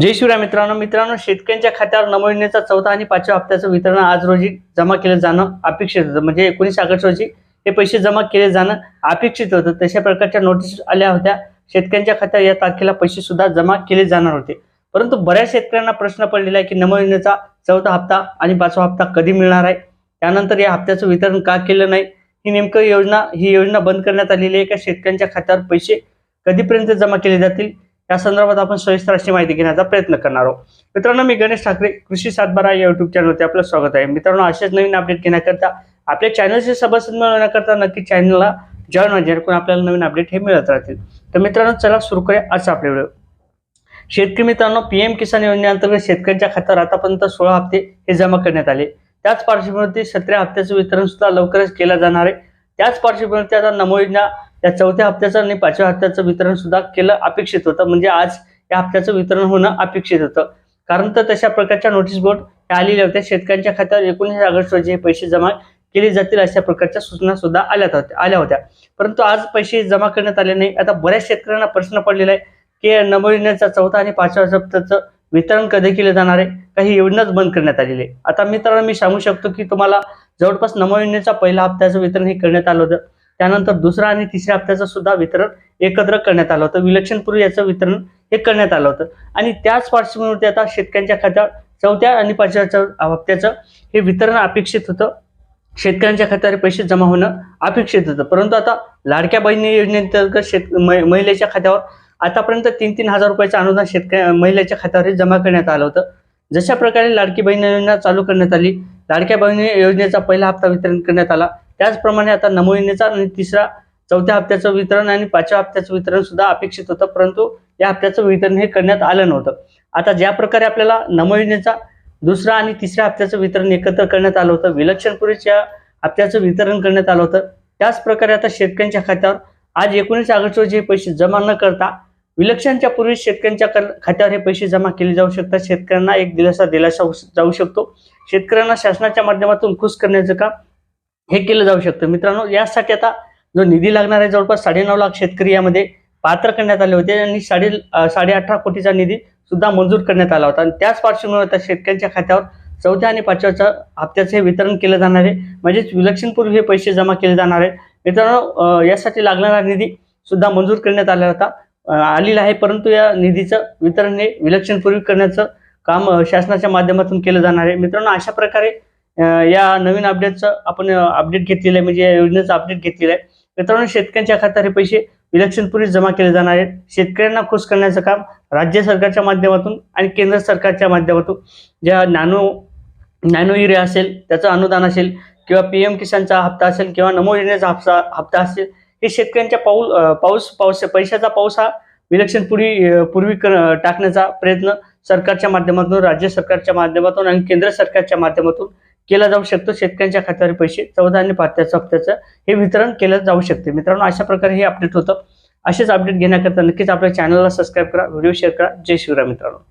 जय शिवराय मित्रांनो. मित्रांनो शेतकऱ्यांच्या खात्यावर नमो योजनेचा चौथा आणि पाचव्या हप्त्याचं वितरण आज रोजी जमा केलं जाणं अपेक्षित होतं. म्हणजे एकोणीस ऑगस्ट रोजी हे पैसे जमा केले जाणं अपेक्षित होतं. तशा प्रकारच्या नोटीस आल्या होत्या. शेतकऱ्यांच्या खात्यावर या तारखेला पैसे सुद्धा जमा केले जाणार होते. परंतु बऱ्याच शेतकऱ्यांना प्रश्न पडलेला आहे की नमो योजनेचा चौथा हप्ता आणि पाचवा हप्ता कधी मिळणार आहे? त्यानंतर या हप्त्याचं वितरण का केलं नाही? ही नेमकं योजना ही योजना बंद करण्यात आलेली आहे का? शेतकऱ्यांच्या खात्यावर पैसे कधीपर्यंत जमा केले जातील? या संदर्भात आपण सविस्तर अशी माहिती घेण्याचा प्रयत्न करणार आहोत. मित्रांनो मी गणेश ठाकरे कृषी सातबारा या युट्यूब चॅनलवरती आपलं स्वागत आहे. मित्रांनो असेच नवीन अपडेट घेण्याकरता आपल्या चॅनलचे सभासद मिळवण्याकरता नक्की चॅनलला जॉईन व्हा जेणेकरून आपल्याला नवीन अपडेट हे मिळत राहतील. तर मित्रांनो चला सुरू करूया आजचा आपले व्हिडिओ शेतकरी मित्रांनो पीएम किसान योजनेअंतर्गत शेतकऱ्यांच्या खात्यावर आतापर्यंत सोळा हप्ते हे जमा करण्यात आले. त्याच पार्श्वभूमीवरती सतरा हप्त्याचं वितरण सुद्धा लवकरच केलं जाणार आहे. त्याच पार्श्वभूमीवरती आता नमो योजना या चौथ्या हप्त्याचं आणि पाचव्या हप्त्याचं वितरण सुद्धा केलं अपेक्षित होतं. म्हणजे आज या हप्त्याचं वितरण होणं अपेक्षित होतं. कारण तर तशा प्रकारच्या नोटीस बोर्ड ह्या आलेल्या होत्या. शेतकऱ्यांच्या खात्यावर एकोणीस ऑगस्ट रोजी हे पैसे जमा केले जातील अशा प्रकारच्या सूचना सुद्धा आल्या होत्या आल्या होत्या. परंतु आज पैसे जमा करण्यात आले नाही. आता बऱ्याच शेतकऱ्यांना प्रश्न पडलेला आहे की नमविण्याचा चौथा आणि पाचव्या हप्त्याचं वितरण कधी केलं जाणार आहे? काही योजनाच बंद करण्यात आलेली आहे. आता मित्रांनो मी सांगू शकतो की तुम्हाला जवळपास नमविण्याचा पहिला हप्त्याचं वितरण हे करण्यात आलं होतं. त्यानंतर दुसरा आणि तिसऱ्या हप्त्याचं सुद्धा वितरण एकत्र करण्यात आलं होतं. विलक्षणपूर्वी याचं वितरण हे करण्यात आलं होतं. आणि त्याच पार्श्वभूमीवरती आता शेतकऱ्यांच्या खात्यावर चौथ्या आणि पाचव्या हप्त्याचं हे वितरण अपेक्षित होतं. शेतकऱ्यांच्या खात्यावर पैसे जमा होणं अपेक्षित होतं. परंतु आता लाडक्या बहिणी योजनेअंतर्गत शेत मै- महिलेच्या खात्यावर आतापर्यंत तीन तीन हजार रुपयाचं अनुदान शेतकऱ्या महिलेच्या खात्यावर जमा करण्यात आलं होतं. जशा प्रकारे लाडकी बहीण योजना चालू करण्यात आली लाडक्या बहिणी योजनेचा पहिला हप्ता वितरण करण्यात आला त्याचप्रमाणे आता नमो आणि तिसरा चौथ्या हप्त्याचं वितरण आणि पाचव्या हप्त्याचं वितरण सुद्धा अपेक्षित होतं परंतु या हप्त्याचं वितरण हे करण्यात आलं नव्हतं. आता ज्या प्रकारे आपल्याला नमोहिनीचा दुसरा आणि तिसऱ्या हप्त्याचं वितरण एकत्र करण्यात आलं होतं विलक्षणपूर्वीच्या हप्त्याचं वितरण करण्यात आलं होतं त्याच प्रकारे आता शेतकऱ्यांच्या खात्यावर आज एकोणीस ऑगस्ट रोजी हे पैसे जमा न करता विलक्षणच्या पूर्वी शेतकऱ्यांच्या कर- खात्यावर हे पैसे जमा केले जाऊ शकतात. शेतकऱ्यांना एक दिलासा दिलासा जाऊ शकतो. शेतकऱ्यांना शासनाच्या माध्यमातून खुश करण्याचं काम हे केलं जाऊ शकतं. मित्रांनो यासाठी आता जो निधी लागणार आहे जवळपास साडेनऊ लाख शेतकरी यामध्ये पात्र करण्यात आले होते आणि साडे साडे अठरा कोटीचा निधी सुद्धा मंजूर करण्यात आला होता. आणि त्याच पार्श्वभूमीवर आता शेतकऱ्यांच्या खात्यावर चौथ्या आणि पाचव्याच्या हप्त्याचं हे वितरण केलं जाणार आहे. म्हणजेच विलक्षणपूर्वी हे पैसे जमा केले जाणार आहे. मित्रांनो यासाठी लागणारा निधी सुद्धा मंजूर करण्यात आला होता. आलेला आहे परंतु या निधीचं वितरण हे विलक्षणपूर्वी करण्याचं काम शासनाच्या माध्यमातून केलं जाणार आहे. मित्रांनो अशा प्रकारे या नवीन अपडेटचं आपण अपडेट घेतलेलं आहे म्हणजे या योजनेचं अपडेट घेतलेलं आहे. मित्रांनो शेतकऱ्यांच्या खात्यात हे पैसे विलक्षणपूर्वी जमा केले जाणार आहेत. शेतकऱ्यांना खुश करण्याचं काम राज्य सरकारच्या माध्यमातून आणि केंद्र सरकारच्या माध्यमातून. ज्या नॅनो नॅनो युरिया असेल त्याचं अनुदान असेल किंवा पी एम किसानचा हप्ता असेल किंवा नमो योजनेचा हप्ता हप्ता असेल हे शेतकऱ्यांच्या पाऊल पाऊस पाऊस पैशाचा पाऊस हा विलक्षण पूर्वी पूर्वी कर टाकण्याचा प्रयत्न सरकारच्या माध्यमातून राज्य सरकारच्या माध्यमातून आणि केंद्र सरकारच्या माध्यमातून केला जाऊ शकतो शेतकऱ्यांच्या खात्यावर पैसे चौदा आणि पाचव्याचं हप्त्याचं हे वितरण केलं जाऊ शकते. मित्रांनो अशा प्रकारे हे अपडेट होतं. असेच अपडेट घेण्याकरता नक्कीच आपल्या चॅनलला सबस्क्राईब करा व्हिडिओ शेअर करा. जय शिवराय मित्रांनो.